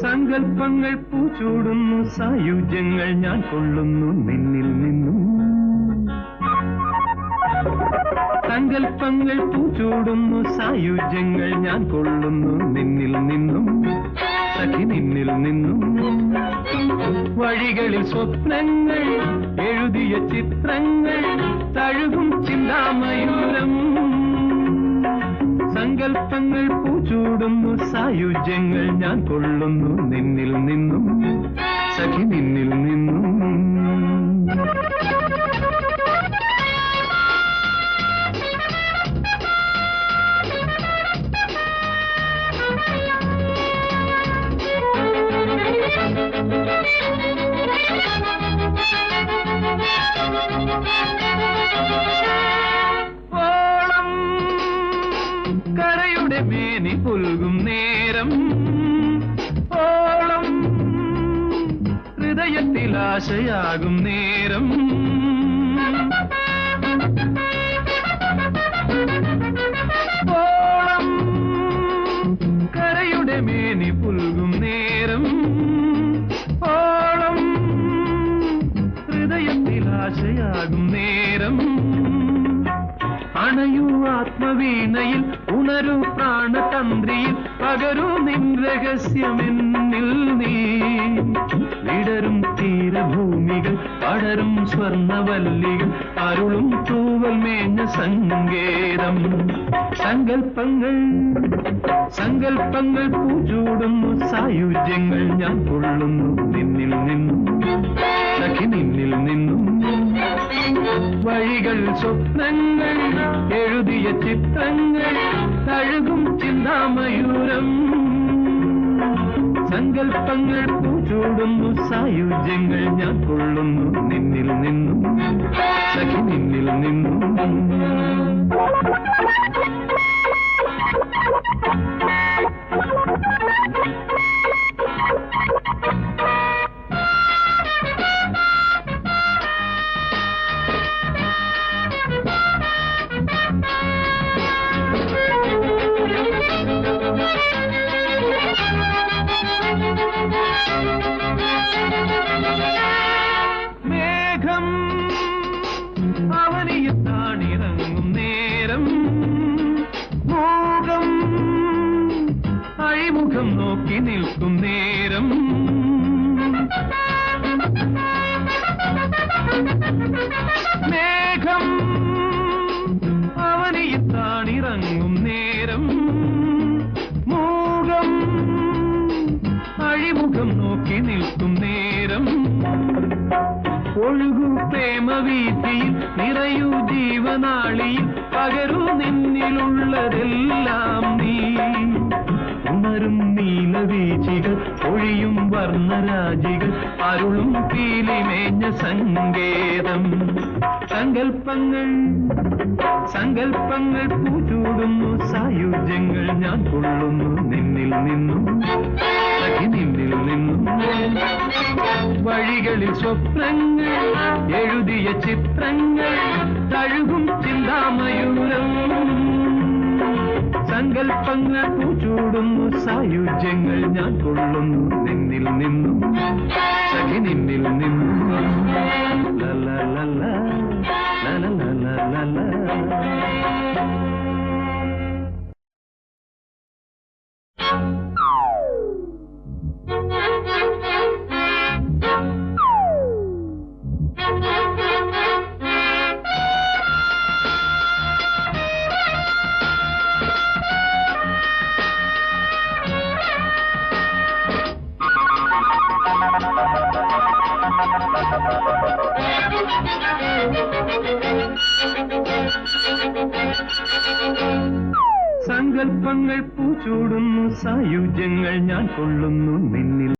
സങ്കൽപ്പങ്ങൾ പൂച്ചൂടുന്നു സായുജ്യങ്ങൾ ഞാൻ കൊള്ളുന്നു നിന്നിൽ നിന്നും. സങ്കൽപ്പങ്ങൾ പൂച്ചൂടുന്നു സായുജ്യങ്ങൾ ഞാൻ കൊള്ളുന്നു നിന്നിൽ നിന്നും. സഖി നിന്നിൽ നിന്നും വഴികളിൽ സ്വപ്നങ്ങൾ എഴുതിയ ചിത്രങ്ങൾ തഴുകും ചിന്താമയൂരം. സങ്കൽപ്പങ്ങൾ പൂച്ചൂടുന്നു സായുജ്യങ്ങൾ ഞാൻ കൊള്ളുന്നു നിന്നിൽ നിന്നും സഖി നിന്നിൽ നിന്നും. കരയുടെ മേനി പുൽകും നേരം. ഓളം ഹൃദയത്തിൽ ആശയാകും നേരം. ഓളം കരയുടെ മേനി പുൽകും നേരം. ഓളം ഹൃദയത്തിൽ ആശയാകും നേരം. അണയൂ ആത്മവീണയിൽ ഉണരൂ പ്രാണതന്ത്രിയിൽ പകരൂ നിൻ രഹസ്യമെന്നിൽ നീ. വിടരും തീരഭൂമികൾ പടരും സ്വർണവല്ലികൾ അരുളും തൂവൽ മേഞ്ഞ സങ്കേതം. സങ്കൽപ്പങ്ങൾ സങ്കൽപ്പങ്ങൾ പൂജൂടുന്നു സായുജ്യങ്ങൾ ഞാൻ കൊള്ളുന്നു നിന്നിൽ നിന്നും. സഖി നിന്നിൽ നിന്നും വഴികൾ സ്വപ്നങ്ങൾ എഴുതിയ ചിത്രങ്ങൾ തഴുകും ചിന്താമയൂരം സങ്കൽപ്പങ്ങൾ പൂച്ചൂടുന്നു സായുജ്യങ്ങൾ ഞാൻ കൊള്ളുന്നു നിന്നിൽ നിന്നും സഖി നിന്നിൽ നിന്നും മേഘം അവനെ താണിറങ്ങും നേരം. മോകം അഴിമുഖം നോക്കി നിൽക്കും നേരം. ഒഴുകൂ പ്രേമവീതിയിൽ നിറയൂ ജീവനാളിയിൽ പകരൂ നിന്നിലുള്ളതെല്ലാം നീ. ഉണരും നീലവീചികൾ ഒഴിയും വർണരാജികൾ അരുളും പീലിമേഞ്ഞ സങ്കേതം. സങ്കൽപ്പങ്ങൾ സങ്കൽപ്പങ്ങൾ പൂച്ചൂടുന്നു സായുജ്യങ്ങൾ ഞാൻ കൊള്ളുന്നു നിന്നിൽ നിന്നും നിന്നിൽ നിന്നും. വഴികളിൽ സ്വപ്നങ്ങൾ എഴുതിയ ചിത്രങ്ങൾ തഴുകും ചിന്താമയൂരം സങ്കൽപ്പങ്ങൾ പൂച്ചൂടുന്നു സായുജ്യങ്ങൾ ഞാൻ കൊള്ളുന്നു. നിന്നിൽ നിന്നും സഖി നിന്നിൽ നിന്നും. സങ്കൽപ്പങ്ങൾ പൂച്ചൂടുന്നു സായുജ്യങ്ങൾ ഞാൻ കൊള്ളുന്നു നിന്നിൽ